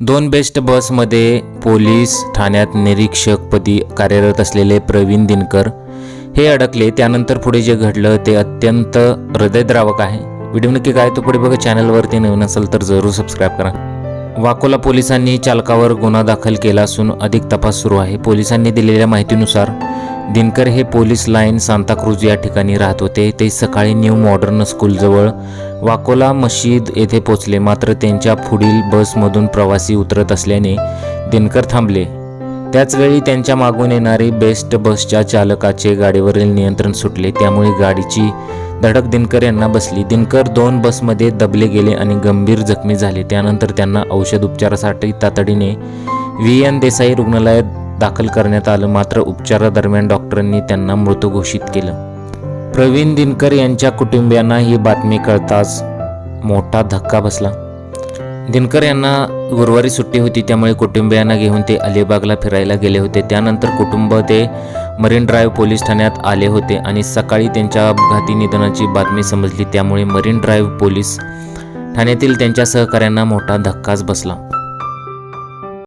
दोन बेस्ट बसमध्ये पोलीस ठाण्यात निरीक्षकपदी कार्यरत असलेले प्रवीण दिनकर हे अडकले. त्यानंतर पुढे जे घडलं ते अत्यंत हृदयद्रावक आहे. व्हिडिओ नक्की काय तो पुढे बघा. चॅनलवरती नवीन असेल तर जरूर सबस्क्राईब करा. वाकोला पोलिसांनी चालकावर गुन्हा दाखल केला असून अधिक तपास सुरू आहे. पोलिसांनी दिलेल्या माहितीनुसार दिनकर हे पोलीस लाईन सांताक्रूज या ठिकाणी राहत होते. ते सकाळी न्यू मॉडर्न स्कूलजवळ वाकोला मशीद येथे पोचले मात्र त्यांच्या पुढील बसमधून प्रवासी उतरत असल्याने दिनकर थांबले. त्याचवेळी त्यांच्या मागून येणारी बेस्ट बसच्या चालकाचे गाडीवरील नियंत्रण सुटले. त्यामुळे गाडीची धडक दिनकर यांना बसली. दिनकर दोन बसमध्ये दबले गेले आणि गंभीर जखमी झाले. त्यानंतर त्यांना औषध उपचारासाठी तातडीने व्ही एन देसाई रुग्णालयात दाखल करण्यात आलं. मात्र उपचारादरम्यान डॉक्टरांनी त्यांना मृत घोषित केलं. प्रवीण दिनकर यांच्या कुटुंबियांना ही बातमी कळताच मोठा धक्का बसला. दिनकर यांना गुरुवारी सुट्टी होती त्यामुळे कुटुंबियांना घेऊन ते अलिबागला फिरायला गेले होते. त्यानंतर कुटुंब ते मरीन ड्राईव्ह पोलीस ठाण्यात आले होते आणि सकाळी त्यांच्या अपघाती निधनाची बातमी समजली. त्यामुळे मरीन ड्राईव्ह पोलीस ठाण्यातील त्यांच्या सहकाऱ्यांना मोठा धक्काच बसला.